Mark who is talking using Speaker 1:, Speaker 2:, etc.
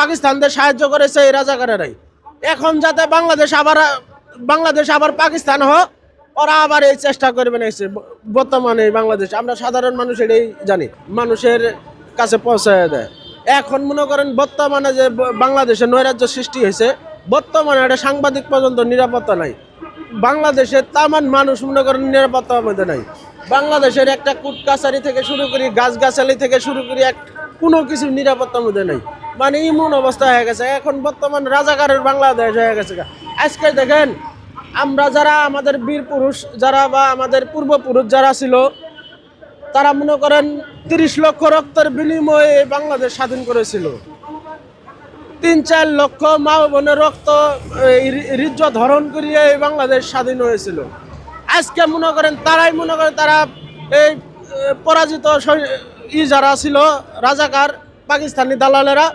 Speaker 1: পাকিস্তানদের সাহায্য করেছে এই রাজাকারেরাই। এখন যাতে বাংলাদেশ আবার বাংলাদেশ আবার পাকিস্তান হোক, ওরা আবার এই চেষ্টা করবে এসে বর্তমানে বাংলাদেশ। আমরা সাধারণ মানুষ এটাই জানি, মানুষের কাছে পৌঁছায় দেয়। এখন মনে করেন বর্তমানে যে বাংলাদেশে নৈরাজ্য সৃষ্টি হয়েছে, বর্তমানে একটা সাংবাদিক পর্যন্ত নিরাপত্তা নাই। বাংলাদেশের তামান মানুষ মনে করেন নিরাপত্তার মধ্যে নাই। বাংলাদেশের একটা কুট কাছারি থেকে শুরু করি, গাছগাছালি থেকে শুরু করি, এক কোনো কিছু নিরাপত্তার মধ্যে নাই। মানে ইমন অবস্থা হয়ে গেছে। এখন বর্তমান রাজাকারের বাংলাদেশ হয়ে গেছে আজকে দেখেন, আমরা যারা আমাদের বীর পুরুষ যারা বা আমাদের পূর্বপুরুষ যারা ছিল, তারা মনে করেন তিরিশ লক্ষ রক্তের বিনিময়ে বাংলাদেশ স্বাধীন করেছিল। তিন চার লক্ষ মা বোনের রক্ত রিজ্জ ধরণ করিয়ে এই বাংলাদেশ স্বাধীন হয়েছিল। আজকে মনে করেন তারাই মনে করেন তারা এই পরাজিত ই যারা ছিল, রাজাকার পাকিস্তানি দালালেরা